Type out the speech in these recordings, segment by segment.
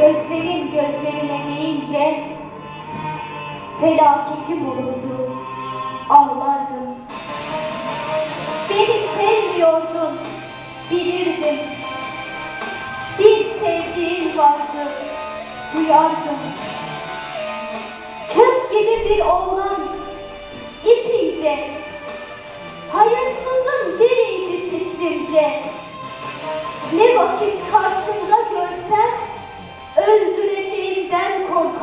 Gözlerin gözlerime deyince felaketim olurdu, ağlardım. Beni sevmiyordun, bilirdim. Bir sevdiğin vardı, duyardım. Çöp gibi bir oğlan, ipince, hayırsızın biriydi fikrimce. Ne vakit karşımda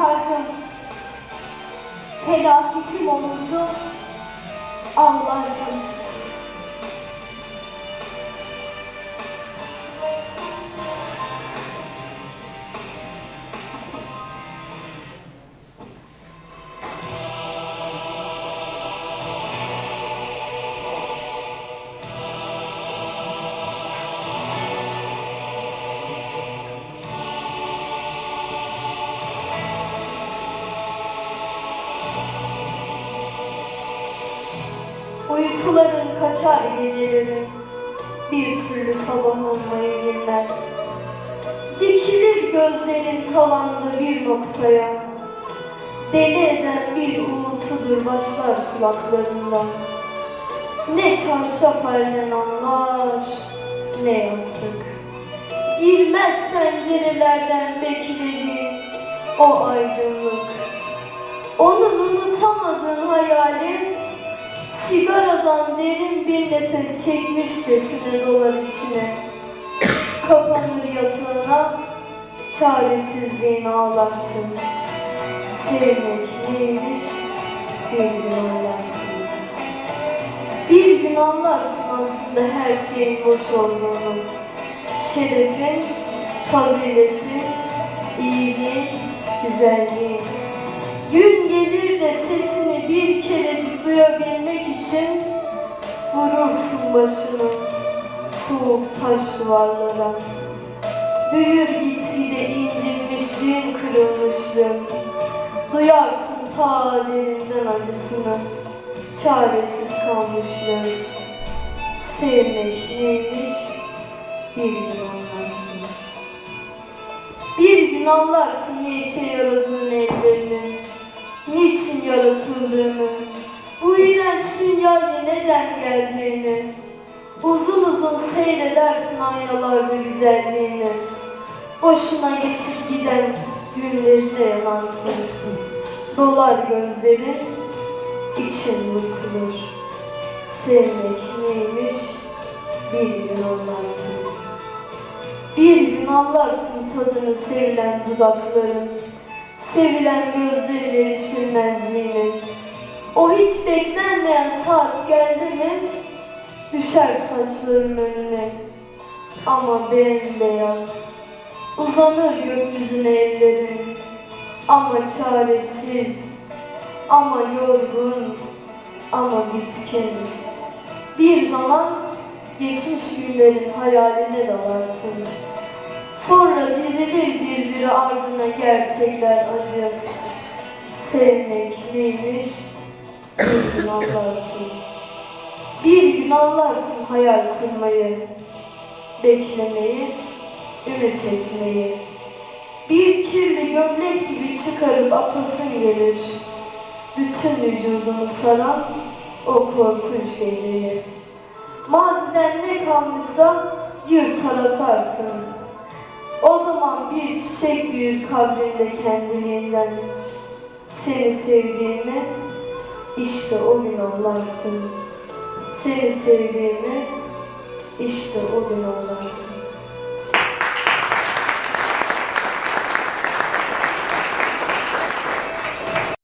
korkardım. Felaketim olurdu, ağlardım. Uykuların kaçar geceleri, bir türlü sabah olmayı bilmez. Dikilir gözlerin tavanda bir noktaya, deli eden bir uğultudur başlar kulaklarında. Ne çarşaf elden anlar, ne yastık. Girmez pencerelerden beklediğin o aydınlık. Onun unutamadığın hayalin Sigaradan derin bir nefes çekmişçesine dolar içine. Kapanır yatağına, çaresizliğini ağlarsın. Sevmek neymiş bir gün anlarsın. Bir gün anlarsın aslında her şeyin boş olduğunu. Şerefin, faziletin, iyiliğin, güzelliğin. Gün gelir de sesini bir kerecik duyabilmek için vurursun başını soğuk taş duvarlara. Büyür gitgide incinmişliğin kırılmışlığın. Duyarsın ta derinden acısını, çaresiz kalmışlığın. Sevmek neymiş bir gün anlarsın. Bir gün anlarsın ne işe yaradığın ellerinin, niçin yaratıldığını, bu iğrenç dünyaya neden geldiğini, uzun uzun seyredersin aynalarda güzelliğini, boşuna geçip giden günlerine yanarsın, dolar gözlerin, için burkulur, sevmek neymiş bir gün anlarsın. Bir gün anlarsın tadını sevilen dudakların, sevilen gözlerin erişilmezliğini. O hiç beklenmeyen saat geldi mi, düşer saçların önüne. Ama bembeyaz, uzanır gökyüzüne ellerin. Ama çaresiz, ama yorgun, ama bitkin. Bir zaman geçmiş günlerin hayaline dalarsın. Sonra dizilir birbiri ardına gerçekler acı. Sevmek neymiş bir gün anlarsın. Bir gün anlarsın hayal kurmayı, beklemeyi, ümit etmeyi. Bir kirli gömlek gibi çıkarıp atasın gelir. Bütün vücudunu saran o korkunç geceyi. Maziden ne kalmışsa yırtar atarsın. O zaman bir çiçek büyür kabrinde kendiliğinden. Seni sevdiğimi işte o gün anlarsın. Seni sevdiğimi işte o gün anlarsın.